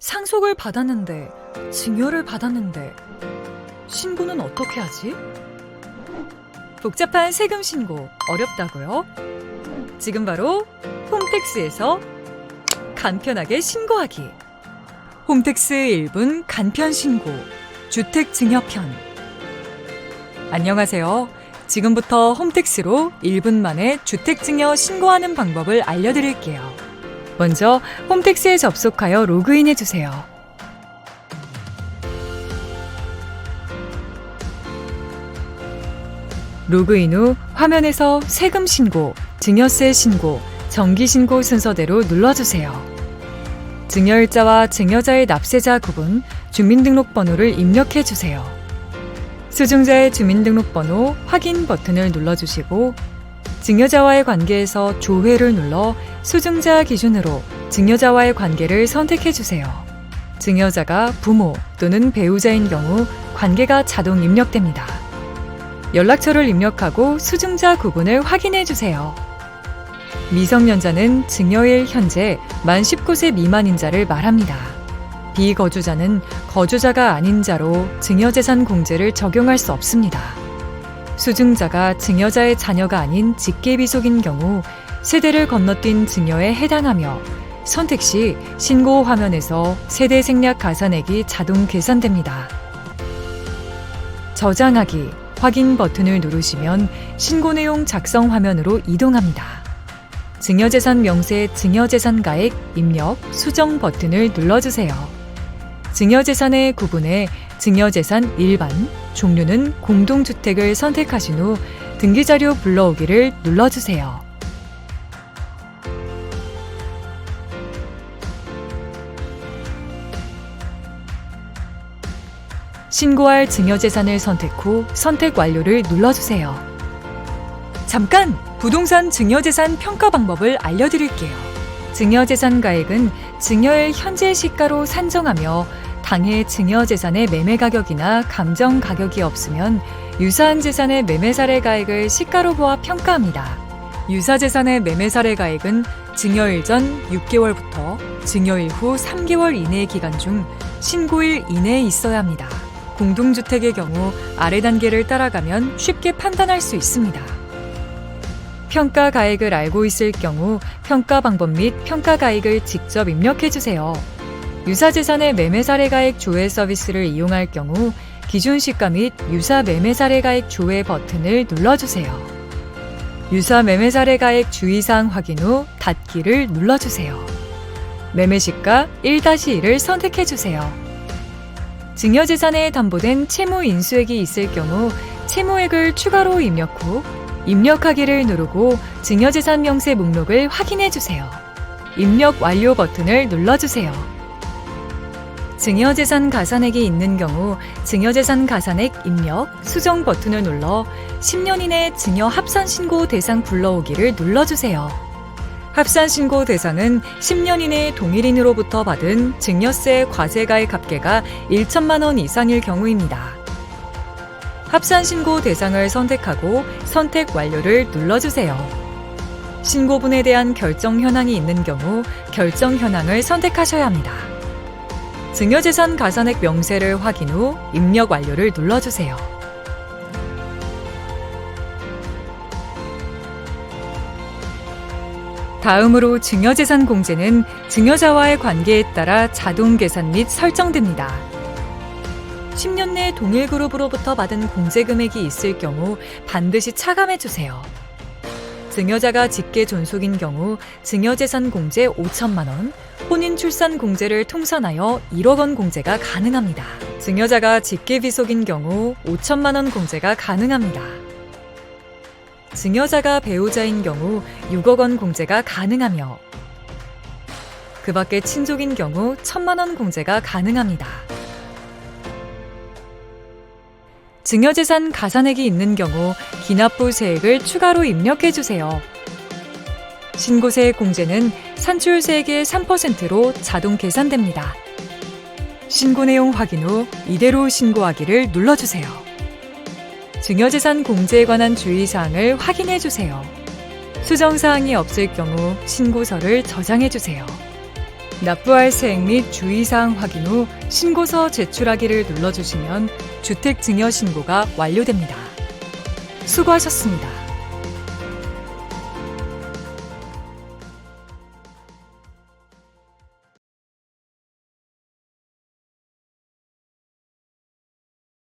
상속을 받았는데, 증여를 받았는데, 신고는 어떻게 하지? 복잡한 세금 신고 어렵다고요? 지금 바로 홈택스에서 간편하게 신고하기. 홈택스 1분 간편 신고 주택 증여편. 안녕하세요. 지금부터 홈택스로 1분 만에 주택 증여 신고하는 방법을 알려드릴게요. 먼저 홈택스에 접속하여 로그인해 주세요. 로그인 후 화면에서 세금 신고, 증여세 신고, 정기 신고 순서대로 눌러주세요. 증여일자와 증여자의 납세자 구분, 주민등록번호를 입력해 주세요. 수증자의 주민등록번호 확인 버튼을 눌러주시고 증여자와의 관계에서 조회를 눌러 수증자 기준으로 증여자와의 관계를 선택해 주세요. 증여자가 부모 또는 배우자인 경우 관계가 자동 입력됩니다. 연락처를 입력하고 수증자 구분을 확인해 주세요. 미성년자는 증여일 현재 만 19세 미만인 자를 말합니다. 비거주자는 거주자가 아닌 자로 증여재산 공제를 적용할 수 없습니다. 수증자가 증여자의 자녀가 아닌 직계비속인 경우 세대를 건너뛴 증여에 해당하며 선택 시 신고 화면에서 세대 생략 가산액이 자동 계산됩니다. 저장하기, 확인 버튼을 누르시면 신고 내용 작성 화면으로 이동합니다. 증여재산 명세 증여재산 가액 입력 수정 버튼을 눌러주세요. 증여재산의 구분에 증여재산 일반, 종류는 공동주택을 선택하신 후 등기자료 불러오기를 눌러주세요. 신고할 증여재산을 선택 후 선택 완료를 눌러주세요. 잠깐! 부동산 증여재산 평가 방법을 알려드릴게요. 증여재산 가액은 증여일 현재 시가로 산정하며 당해 증여 재산의 매매 가격이나 감정 가격이 없으면 유사한 재산의 매매 사례 가액을 시가로 보아 평가합니다. 유사 재산의 매매 사례 가액은 증여일 전 6개월부터 증여일 후 3개월 이내의 기간 중 신고일 이내에 있어야 합니다. 공동주택의 경우 아래 단계를 따라가면 쉽게 판단할 수 있습니다. 평가 가액을 알고 있을 경우 평가 방법 및 평가 가액을 직접 입력해 주세요. 유사 재산의 매매 사례 가액 조회 서비스를 이용할 경우 기준 시가 및 유사 매매 사례 가액 조회 버튼을 눌러 주세요. 유사 매매 사례 가액 주의사항 확인 후 닫기를 눌러 주세요. 매매 시가 1-1을 선택해 주세요. 증여재산에 담보된 채무 인수액이 있을 경우 채무액을 추가로 입력 후 입력하기를 누르고 증여재산 명세 목록을 확인해 주세요. 입력 완료 버튼을 눌러주세요. 증여재산 가산액이 있는 경우 증여재산 가산액 입력, 수정 버튼을 눌러 10년 이내 증여 합산 신고 대상 불러오기를 눌러주세요. 합산 신고 대상은 10년 이내 동일인으로부터 받은 증여세 과세가액 합계가 1천만 원 이상일 경우입니다. 합산 신고 대상을 선택하고 선택 완료를 눌러주세요. 신고분에 대한 결정 현황이 있는 경우 결정 현황을 선택하셔야 합니다. 증여재산 가산액 명세를 확인 후 입력 완료를 눌러주세요. 다음으로 증여재산 공제는 증여자와의 관계에 따라 자동 계산 및 설정됩니다. 10년 내 동일 그룹으로부터 받은 공제 금액이 있을 경우 반드시 차감해 주세요. 증여자가 직계 존속인 경우 증여재산 공제 5천만 원, 혼인 출산 공제를 통산하여 1억 원 공제가 가능합니다. 증여자가 직계 비속인 경우 5천만 원 공제가 가능합니다. 증여자가 배우자인 경우 6억 원 공제가 가능하며 그 밖에 친족인 경우 1천만 원 공제가 가능합니다. 증여재산 가산액이 있는 경우 기납부 세액을 추가로 입력해 주세요. 신고세액 공제는 산출세액의 3%로 자동 계산됩니다. 신고 내용 확인 후 이대로 신고하기를 눌러주세요. 증여재산 공제에 관한 주의사항을 확인해 주세요. 수정사항이 없을 경우 신고서를 저장해 주세요. 납부할 세액 및 주의사항 확인 후 신고서 제출하기를 눌러주시면 주택 증여 신고가 완료됩니다. 수고하셨습니다.